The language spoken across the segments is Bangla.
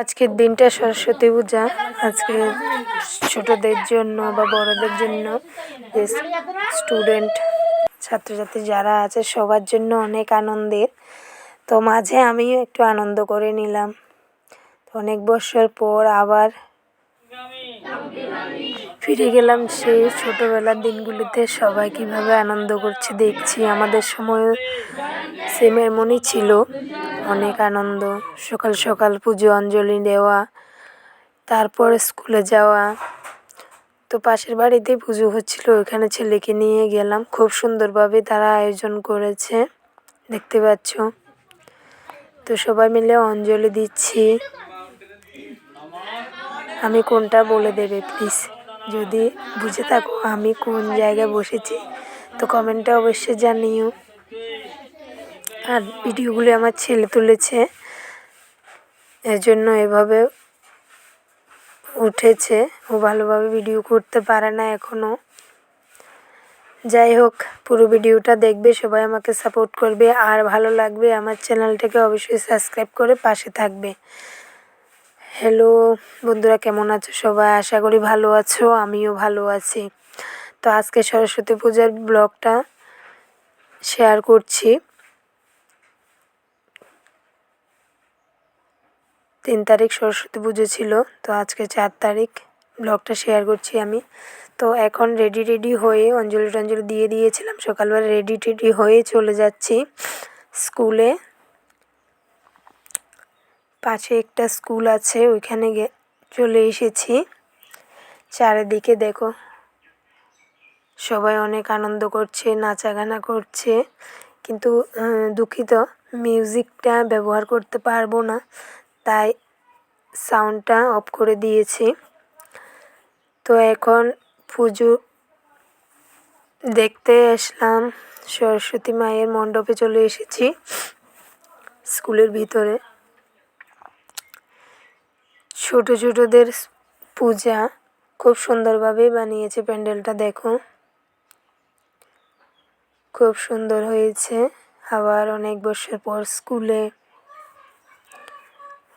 আজকের দিনটা সরস্বতী পূজা। আজকে ছোটদের জন্য বা বড়দের জন্য যে স্টুডেন্ট, ছাত্রছাত্রী যারা আছে সবার জন্য অনেক আনন্দের। তো মাঝে আমিও একটু আনন্দ করে নিলাম। তো অনেক বছর পর আবার ফিরে গেলাম সেই ছোটোবেলার দিনগুলিতে। সবাই কীভাবে আনন্দ করছে দেখছি। আমাদের সময়ও সেম এমনই ছিল। অনেক আনন্দ। সকাল সকাল পুজো, অঞ্জলি দেওয়া, তারপর স্কুলে যাওয়া। তো পাশের বাড়িতেই পুজো হচ্ছিল, ওইখানে ছেলেকে নিয়ে গেলাম। খুব সুন্দরভাবে তারা আয়োজন করেছে, দেখতে পাচ্ছ। তো সবাই মিলে অঞ্জলি দিচ্ছি। আমি কোনটা বলে দেবে প্লিজ যদি বুঝে থাকো আমি কোন জায়গায় বসেছি, তো কমেন্টে অবশ্যই জানিও। আর ভিডিওগুলি আমার ছেলে তুলেছে। এর জন্য এভাবে উঠেছে। ও ভালোভাবে ভিডিও করতে পারে না এখনও যাই হোক, পুরো ভিডিওটা দেখবে, সবাই আমাকে সাপোর্ট করবে। আর ভালো লাগবে, আমার চ্যানেলটাকে অবশ্যই সাবস্ক্রাইব করে পাশে থাকবে। হ্যালো, বন্ধুরা কেমন আছো সবাই? আশা করি ভালো আছো, আমিও ভালো আছি। তো আজকে সরস্বতী পূজার ব্লগটা শেয়ার করছি। তিন তারিখ সরস্বতী পুজো ছিল, তো আজকে চার তারিখ। ব্লগটা শেয়ার করছি আমি। তো এখন রেডি রেডি হয়ে অঞ্জলি টঞ্জলি দিয়ে দিয়েছিলাম। সকালবেলা রেডি টেডি হয়ে চলে যাচ্ছি স্কুলে। পাশে একটা স্কুল আছে, ওইখানে চলে এসেছি। চারিদিকে দেখো, সবাই অনেক আনন্দ করছে নাচা গানা করছে। কিন্তু দুঃখিত মিউজিকটা ব্যবহার করতে পারব না। তাই সাউন্ডটা অফ করে দিয়েছি। তো এখন পুজো দেখতে আসলাম। সরস্বতী মায়ের মণ্ডপে চলে এসেছি স্কুলের ভিতরে। ছোট ছোটদের পূজা খুব সুন্দরভাবে বানিয়েছে প্যান্ডেলটা, দেখো। খুব সুন্দর হয়েছে। আবার অনেক বছর পর স্কুলে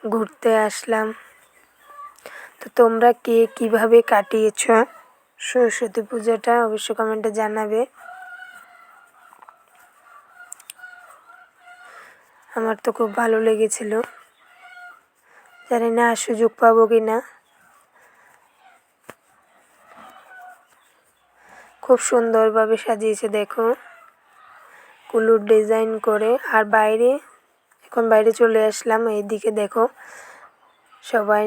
ঘুরতে আসলাম। তো তোমরা কে কীভাবে কাটিয়েছ? সরস্বতী পূজাটা অবশ্য কমেন্টে জানাবে। আমার তো খুব ভালো লেগেছিল। জানি না সুযোগ পাবো কি না খুব সুন্দরভাবে সাজিয়েছে, দেখো। কুলুর ডিজাইন করে। আর বাইরে এখন বাইরে চলে আসলাম, এইদিকে দেখো সবাই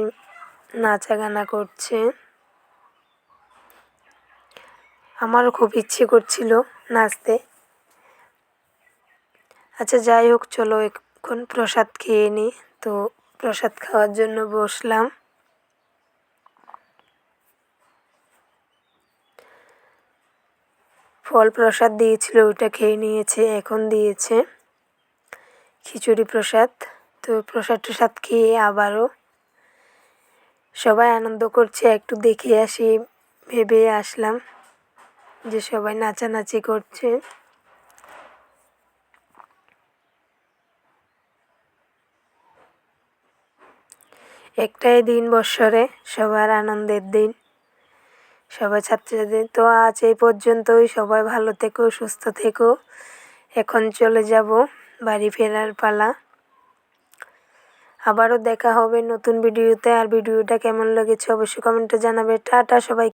নাচা গানা করছে। আমারও খুব ইচ্ছে করছিল নাচতে। আচ্ছা যাই হোক, চলো এখন প্রসাদ খেয়ে নিই তো প্রসাদ খাওয়ার জন্য বসলাম। ফল প্রসাদ দিয়েছিল ওইটা খেয়ে নিয়েছে, এখন দিয়েছে। খিচুড়ি প্রসাদ। তো প্রসাদ টসাদ খেয়ে আবারও সবাই আনন্দ করছে। একটু দেখে আসি, ভেবে আসলাম যে সবাই নাচানাচি করছে। একটাই দিন বৎসরে সবার আনন্দের দিন। সবাই ছাত্রছাত্রী, তো আজ এই পর্যন্তই। সবাই ভালো থেকো, সুস্থ থেকো। এখন চলে যাব বাড়ি ফেরার পালা। আবারও দেখা হবে নতুন ভিডিওতে। আর ভিডিওটা কেমন লেগেছে অবশ্যই কমেন্টে জানাবে। টাটা সবাই